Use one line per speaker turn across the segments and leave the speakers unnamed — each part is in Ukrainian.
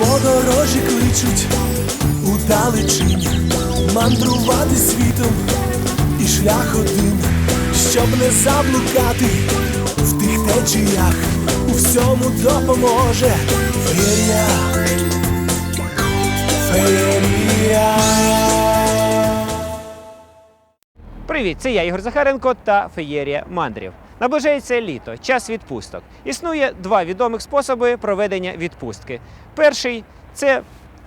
Подорожі кличуть у далечінь мандрувати світом і шлях один, щоб не заблукати в тих течіях, у всьому допоможе феєрія, феєрія.
Привіт, це я Ігор Захаренко та Феєрія Мандрів. Наближається літо, час відпусток. Існує два відомих способи проведення відпустки. Перший це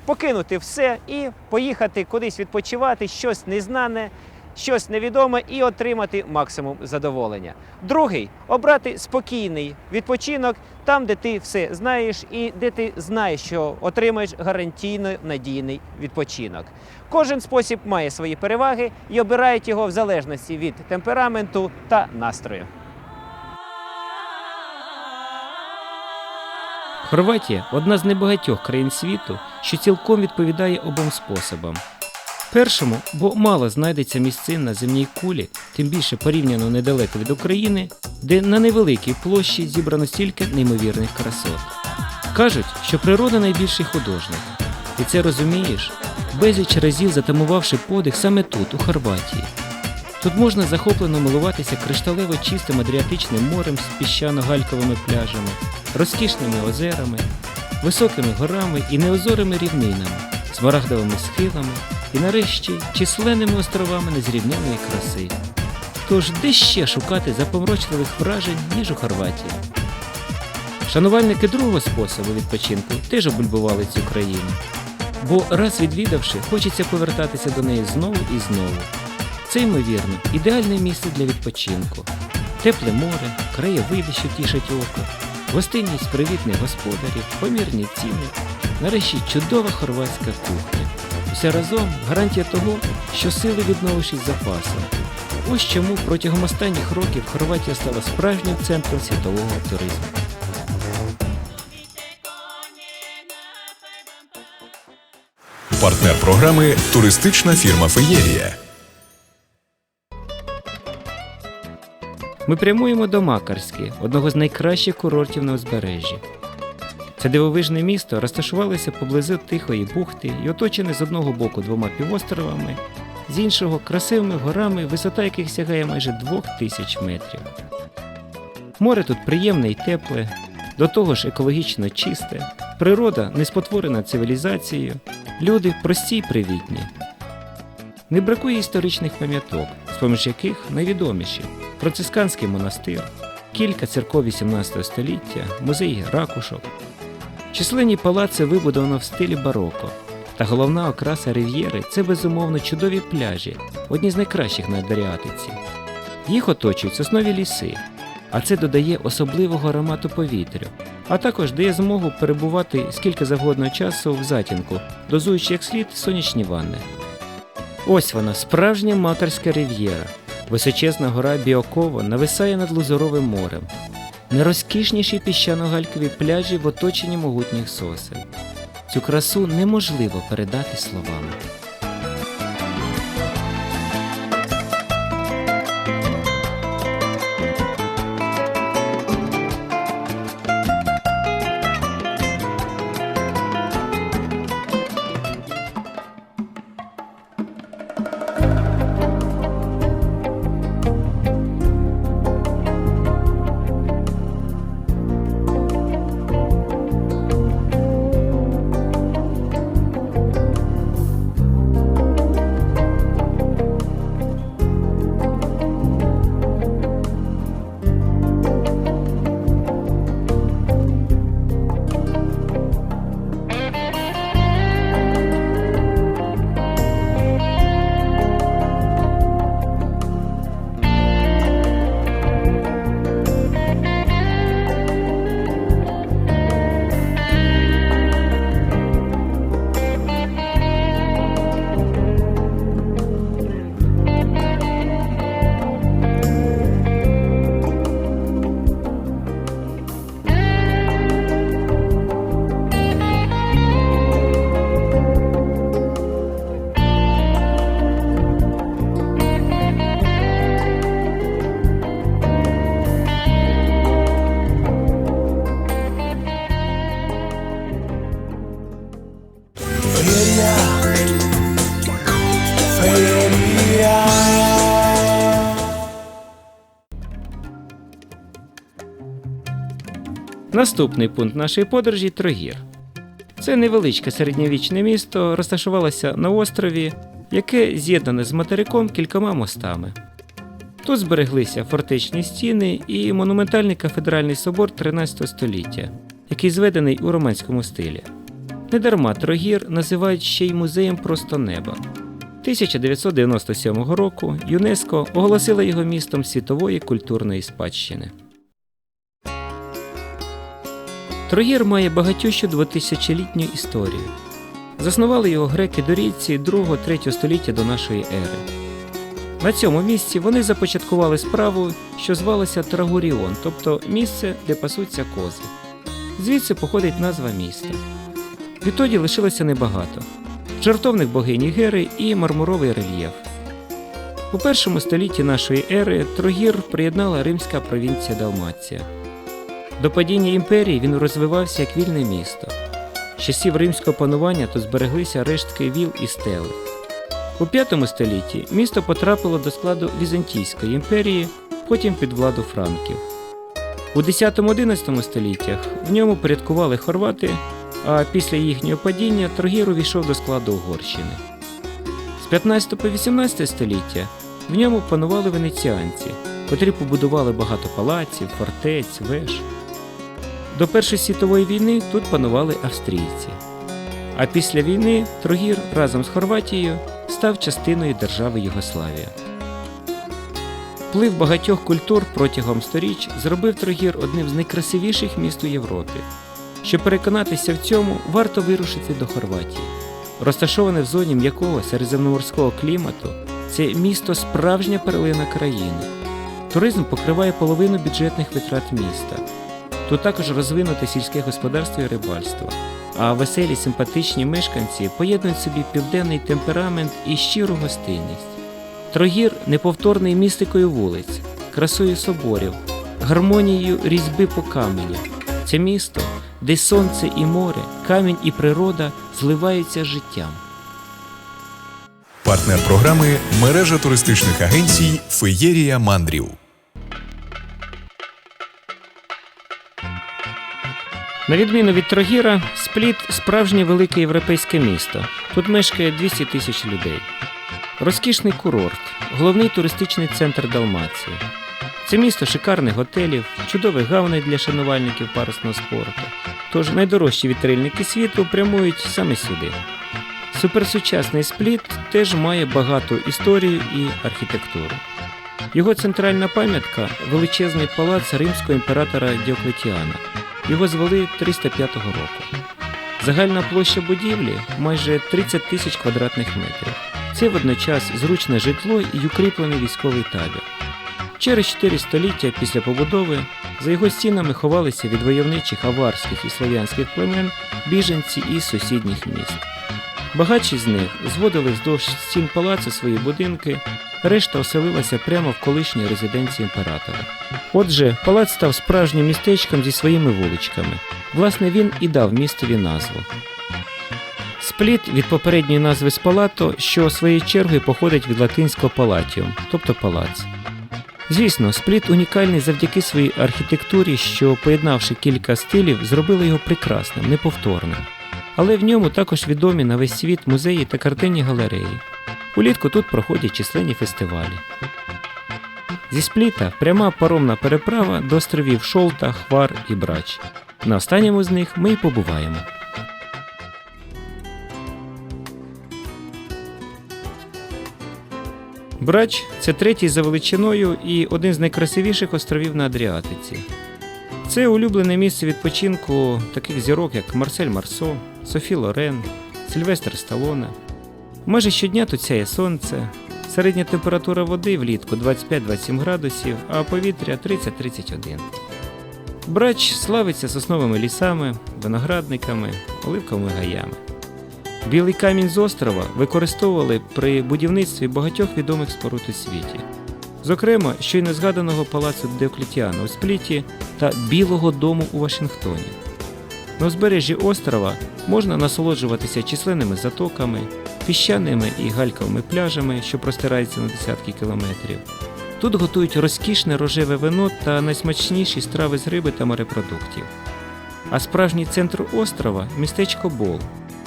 покинути все і поїхати кудись відпочивати, щось незнане, щось невідоме і отримати максимум задоволення. Другий обрати спокійний відпочинок там, де ти все знаєш, і де ти знаєш, що отримаєш гарантійно надійний відпочинок. Кожен спосіб має свої переваги і обирають його в залежності від темпераменту та настрою.
Хорватія одна з небагатьох країн світу, що цілком відповідає обом способам. Першому, бо мало знайдеться місцин на земній кулі, тим більше порівняно недалеко від України, де на невеликій площі зібрано стільки неймовірних красот. Кажуть, що природа найбільший художник. І це розумієш, безліч разів затамувавши подих саме тут, у Хорватії. Тут можна захоплено милуватися кришталево чистим Адріатичним морем з піщано-гальковими пляжами, розкішними озерами, високими горами і неозорими рівнинами, смарагдовими схилами і нарешті численними островами незрівняної краси. Тож де ще шукати запомрочливих вражень, ніж у Хорватії? Шанувальники другого способу відпочинку теж обульбували цю країну. Бо раз відвідавши, хочеться повертатися до неї знову і знову. Це, ймовірно, ідеальне місце для відпочинку. Тепле море, краєвиди, що тішать око, гостинність привітних господарів, помірні ціни, нарешті чудова хорватська кухня. Усе разом гарантія того, що сили відновиш із запасом. Ось чому протягом останніх років Хорватія стала справжнім центром світового туризму.
Партнер програми туристична фірма Феєрія.
Ми прямуємо до Макарськи, одного з найкращих курортів на узбережжі. Це дивовижне місто розташувалося поблизу Тихої бухти і оточене з одного боку двома півостровами, з іншого красивими горами, висота яких сягає майже двох тисяч метрів. Море тут приємне і тепле, до того ж екологічно чисте, природа не спотворена цивілізацією, люди прості й привітні. Не бракує історичних пам'яток, з поміж яких найвідоміші Францисканський монастир, кілька церков 18 століття, музей ракушок. Численні палаци вибудовано в стилі бароко. Та головна окраса Рив'єри це безумовно чудові пляжі, одні з найкращих на Адріатиці. Їх оточують соснові ліси, а це додає особливого аромату повітрю, а також дає змогу перебувати скільки завгодно часу в затінку, дозуючи як слід сонячні ванни. Ось вона, справжня макарська рив'єра. Височезна гора Біоково нависає над Лузоровим морем. Найрозкішніші піщано-галькові пляжі в оточенні могутніх сосен. Цю красу неможливо передати словами. Наступний пункт нашої подорожі Трогір. Це невеличке середньовічне місто, розташувалося на острові, яке з'єднане з материком кількома мостами. Тут збереглися фортечні стіни і монументальний кафедральний собор 13 століття, який зведений у романському стилі. Недарма Трогір називають ще й музеєм просто неба. 1997 року ЮНЕСКО оголосило його містом світової культурної спадщини. Трогір має багатющу двотисячолітню історію. Заснували його греки-дорійці 2-3 століття до нашої ери. На цьому місці вони започаткували справу, що звалася Трагуріон, тобто місце, де пасуться кози. Звідси походить назва міста. Відтоді лишилося небагато: жартовник богині Гери і мармуровий рельєф. У першому столітті нашої ери Трогір приєднала римська провінція Далмація. До падіння імперії він розвивався як вільне місто. З часів римського панування тут збереглися рештки віл і стели. У V столітті місто потрапило до складу Візантійської імперії, потім під владу франків. У X-XI століттях в ньому порядкували хорвати, а після їхнього падіння Трогір увійшов до складу Угорщини. З 15 по 18 століття в ньому панували венеціанці, котрі побудували багато палаців, фортець, веж. До Першої світової війни тут панували австрійці. А після війни Трогір разом з Хорватією став частиною держави Югославія. Вплив багатьох культур протягом сторіч зробив Трогір одним з найкрасивіших міст у Європі. Щоб переконатися в цьому, варто вирушити до Хорватії. Розташоване в зоні м'якого середземноморського клімату, це місто справжня перлина країни. Туризм покриває половину бюджетних витрат міста. Тут також розвинуте сільське господарство і рибальство. А веселі симпатичні мешканці поєднують собі південний темперамент і щиру гостинність. Трогір неповторний містикою вулиць, красою соборів, гармонією різьби по камені. Це місто, де сонце і море, камінь і природа зливаються життям.
Партнер програми мережа туристичних агенцій Феєрія Мандрів.
На відміну від Трогіра, Спліт справжнє велике європейське місто. Тут мешкає 200 тисяч людей. Розкішний курорт, головний туристичний центр Далмації. Це місто шикарних готелів, чудових гавней для шанувальників парусного спорту. Тож найдорожчі вітрильники світу прямують саме сюди. Суперсучасний спліт теж має багату історію і архітектуру. Його центральна пам'ятка величезний палац римського імператора Діоклетіана. Його звели 305 року. Загальна площа будівлі майже 30 тисяч квадратних метрів. Це водночас зручне житло і укріплений військовий табір. Через 4 століття після побудови за його стінами ховалися від войовничих аварських і слов'янських племен біженці із сусідніх міст. Багатші з них зводили вздовж стін палацу свої будинки, решта оселилася прямо в колишній резиденції імператора. Отже, палац став справжнім містечком зі своїми вуличками. Власне, він і дав містові назву. Спліт від попередньої назви спалато, що своєю чергою походить від латинського палатіум, тобто палац. Звісно, спліт унікальний завдяки своїй архітектурі, що, поєднавши кілька стилів, зробили його прекрасним, неповторним. Але в ньому також відомі на весь світ музеї та картинні галереї. Улітку тут проходять численні фестивалі. Зі спліта пряма паромна переправа до островів Шолта, Хвар і Брач. На останньому з них ми й побуваємо. Брач це третій за величиною і один з найкрасивіших островів на Адріатиці. Це улюблене місце відпочинку таких зірок, як Марсель Марсо, Софі Лорен, Сильвестр Сталоне. Майже щодня тут сяє сонце, середня температура води влітку 25-27 градусів, а повітря 30-31. Брач славиться сосновими лісами, виноградниками, оливковими гаями. Білий камінь з острова використовували при будівництві багатьох відомих споруд у світі. Зокрема, щойно згаданого палацу Деоклетіана у Спліті та Білого дому у Вашингтоні. На узбережжі острова можна насолоджуватися численними затоками, піщаними і гальковими пляжами, що простираються на десятки кілометрів. Тут готують розкішне рожеве вино та найсмачніші страви з риби та морепродуктів. а справжній центр острова містечко Бол.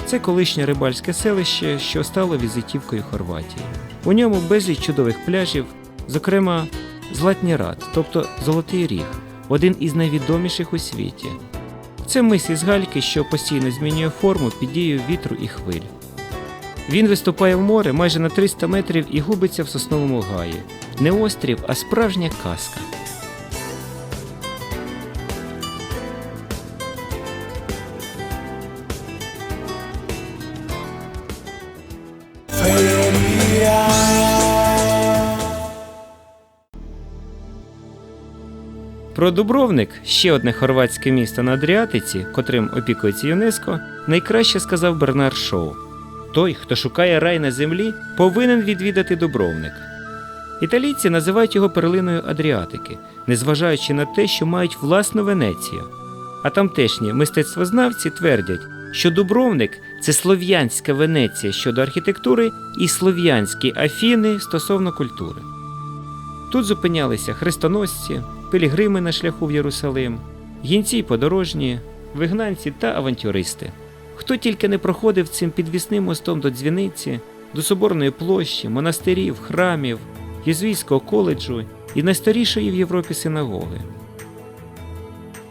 Це колишнє рибальське селище, що стало візитівкою Хорватії. У ньому безліч чудових пляжів, зокрема Златній Рад, тобто Золотий Ріг, один із найвідоміших у світі. Це мис із гальки, що постійно змінює форму під дією вітру і хвиль. Він виступає в море майже на 300 метрів і губиться в сосновому гаї. Не острів, а справжня казка. Про Дубровник, ще одне хорватське місто на Адріатиці, котрим опікується ЮНЕСКО, найкраще сказав Бернар Шоу. Той, хто шукає рай на землі, повинен відвідати Дубровник. Італійці називають його перлиною Адріатики, незважаючи на те, що мають власну Венецію. А тамтешні мистецтвознавці твердять, що Дубровник це слов'янська Венеція щодо архітектури і слов'янські Афіни стосовно культури. Тут зупинялися хрестоносці, пилігрими на шляху в Єрусалим, гінці й подорожні, вигнанці та авантюристи. Хто тільки не проходив цим підвісним мостом до дзвіниці, до соборної площі, монастирів, храмів, єзуїтського коледжу і найстарішої в Європі синагоги.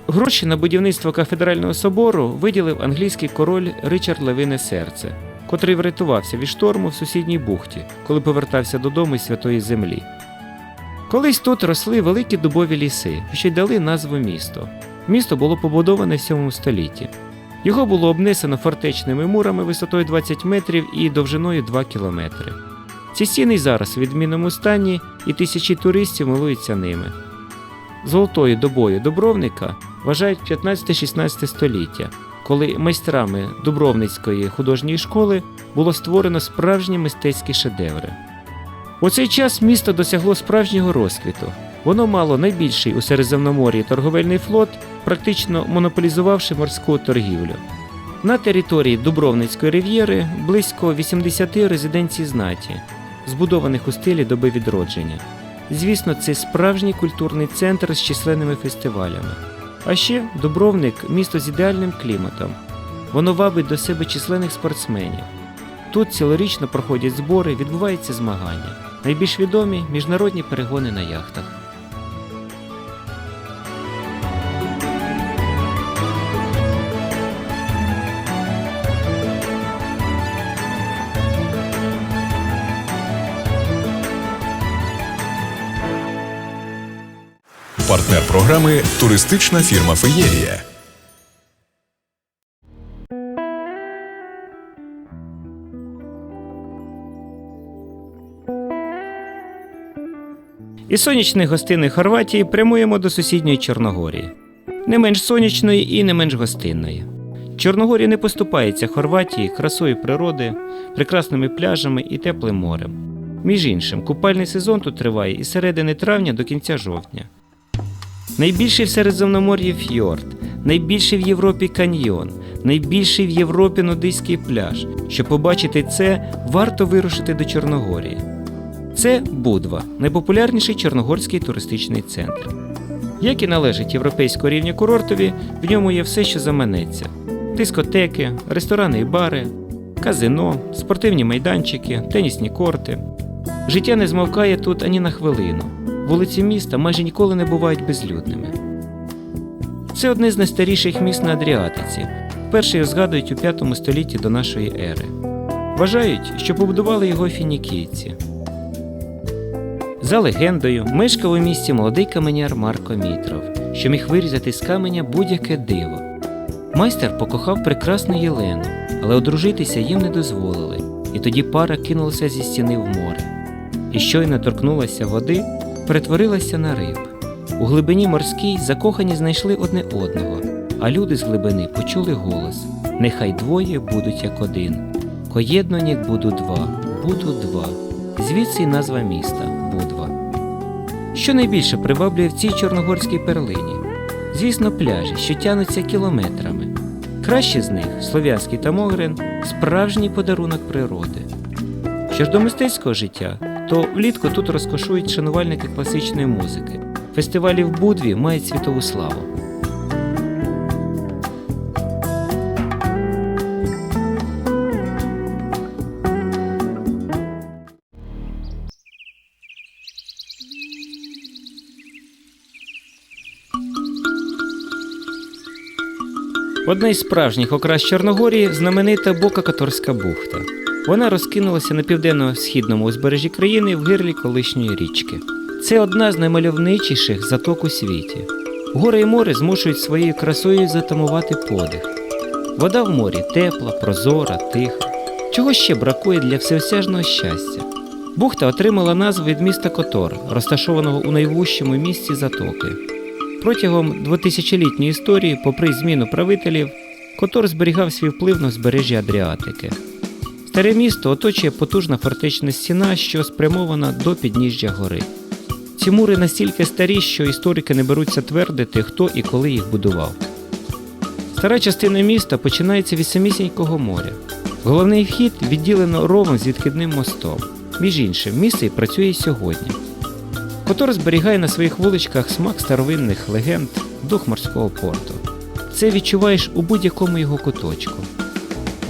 Гроші на будівництво кафедрального собору виділив англійський король Ричард Левине Серце, котрий врятувався від шторму в сусідній бухті, коли повертався додому із святої землі. Колись тут росли великі дубові ліси, що й дали назву місто. Місто було побудоване в 7 столітті. Його було обнесено фортечними мурами висотою 20 метрів і довжиною 2 кілометри. Ці стіни зараз у відмінному стані, і тисячі туристів милуються ними. Золотою добою Дубровника вважають 15-16 століття, коли майстрами Дубровницької художньої школи було створено справжні мистецькі шедеври. У цей час місто досягло справжнього розквіту. Воно мало найбільший у Середземномор'ї торговельний флот, практично монополізувавши морську торгівлю. На території Дубровницької рив'єри близько 80 резиденцій знаті, збудованих у стилі доби відродження. Звісно, це справжній культурний центр з численними фестивалями. А ще Дубровник місто з ідеальним кліматом. Воно вабить до себе численних спортсменів. Тут цілорічно проходять збори, відбуваються змагання. Найбільш відомі міжнародні перегони на яхтах.
Партнер програми туристична фірма Феєрія.
Із сонячних гостинної Хорватії прямуємо до сусідньої Чорногорії. Не менш сонячної і не менш гостинної. Чорногорія не поступається Хорватії красою природи, прекрасними пляжами і теплим морем. Між іншим, купальний сезон тут триває із середини травня до кінця жовтня. Найбільший в Середземномор'ї фьорд, найбільший в Європі каньйон, найбільший в Європі нудистський пляж. Щоб побачити це, варто вирушити до Чорногорії. Це Будва, найпопулярніший чорногорський туристичний центр. Як і належить європейського рівня курортові, в ньому є все, що заманеться: дискотеки, ресторани і бари, казино, спортивні майданчики, тенісні корти. Життя не змовкає тут ані на хвилину. Вулиці міста майже ніколи не бувають безлюдними. Це одне з найстаріших міст на Адріатиці. Вперше його згадують у 5 столітті до нашої ери. Вважають, що побудували його фінікійці. За легендою, мешкав у місті молодий каменяр Марко Мітров, що міг вирізати з каменя будь-яке диво. Майстер покохав прекрасну Єлену, але одружитися їм не дозволили, і тоді пара кинулася зі стіни в море. І щойно торкнулася води, перетворилася на риб. У глибині морській закохані знайшли одне одного, а люди з глибини почули голос: Нехай двоє будуть як один. Коєднані буду два, буду два. Звідси й назва міста Будва. Що найбільше приваблює в цій чорногорській перлині? Звісно, пляжі, що тянуться кілометрами. Кращі з них Слов'янський та Могрин справжній подарунок природи. Що ж до мистецького життя, то влітку тут розкошують шанувальники класичної музики. Фестивалі в Будві мають світову славу. Одна із справжніх окрас Чорногорії знаменита бока каторська бухта. Вона розкинулася на південно-східному узбережжі країни в гирлі колишньої річки. Це одна з наймальовничіших заток у світі. Гори і море змушують своєю красою затамувати подих. Вода в морі тепла, прозора, тиха. Чого ще бракує для всеосяжного щастя? Бухта отримала назву від міста Котор, розташованого у найвужчому місці затоки. Протягом 2000-літньої історії, попри зміну правителів, Котор зберігав свій вплив на узбережжя Адріатики. Старе місто оточує потужна фортечна стіна, що спрямована до підніжжя гори. Ці мури настільки старі, що історики не беруться твердити, хто і коли їх будував. Стара частина міста починається від самісінького моря. Головний вхід відділено ровом з відкидним мостом. Між іншим, місце і працює сьогодні. Котор зберігає на своїх вуличках смак старовинних легенд, дух морського порту. Це відчуваєш у будь-якому його куточку.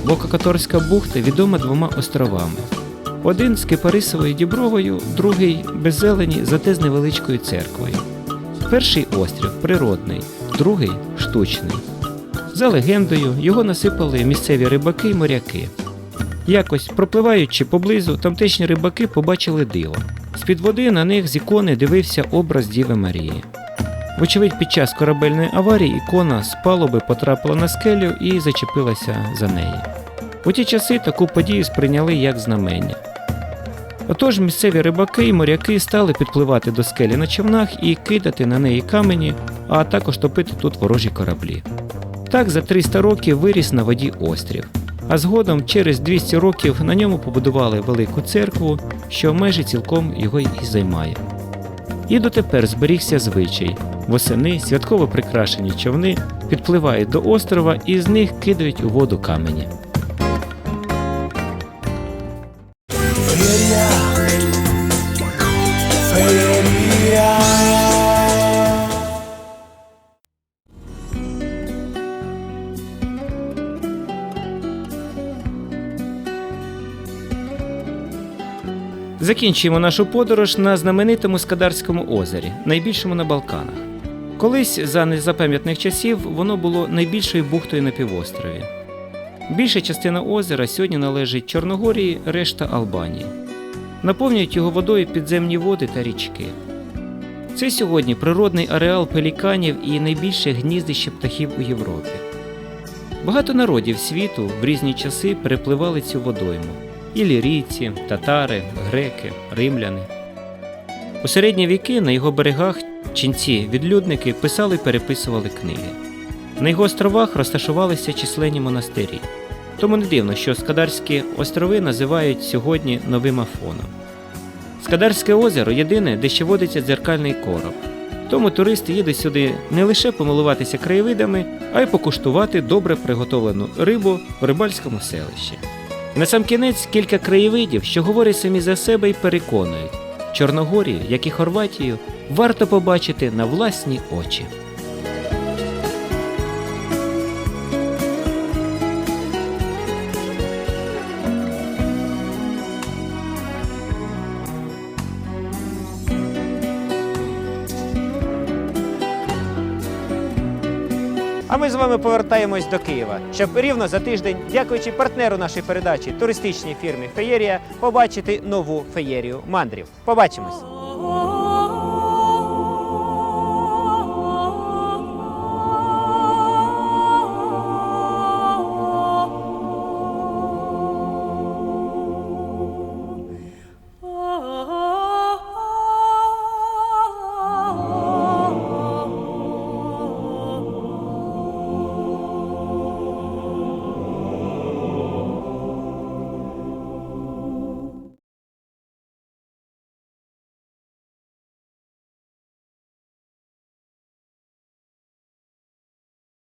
Бока-Которська бухта відома двома островами. Один з кипарисовою дібровою, другий без зелені, зате з невеличкою церквою. Перший острів природний, другий штучний. За легендою, його насипали місцеві рибаки й моряки. Якось, пропливаючи поблизу, тамтешні рибаки побачили диво. З-під води на них з ікони дивився образ Діви Марії. Вочевидь, під час корабельної аварії ікона з палуби потрапила на скелю і зачепилася за неї. У ті часи таку подію сприйняли як знамення. Отож місцеві рибаки і моряки стали підпливати до скелі на човнах і кидати на неї камені, а також топити тут ворожі кораблі. Так за 300 років виріс на воді острів, а згодом через 200 років на ньому побудували велику церкву, що майже цілком його і займає. І дотепер зберігся звичай. Восени святково прикрашені човни підпливають до острова і з них кидають у воду камені. Закінчуємо нашу подорож на знаменитому Скадарському озері, найбільшому на Балканах. Колись за незапам'ятних часів воно було найбільшою бухтою на півострові. Більша частина озера сьогодні належить Чорногорії, решта Албанії. Наповнюють його водою підземні води та річки. Це сьогодні природний ареал пеліканів і найбільше гніздище птахів у Європі. Багато народів світу в різні часи перепливали цю водойму ілірійці, татари, греки, римляни. У середні віки на його берегах ченці відлюдники писали і переписували книги. На його островах розташувалися численні монастирі. Тому не дивно, що Скадарські острови називають сьогодні новим Афоном. Скадарське озеро єдине, де ще водиться дзеркальний короб. Тому туристи їдуть сюди не лише помилуватися краєвидами, а й покуштувати добре приготовлену рибу в рибальському селищі. На сам кінець кілька краєвидів, що говорять самі за себе і переконують, Чорногорію, як і Хорватію, варто побачити на власні очі.
Вами повертаємось до Києва, щоб рівно за тиждень, дякуючи партнеру нашої передачі, туристичній фірмі Феєрія, побачити нову феєрію мандрів. Побачимось!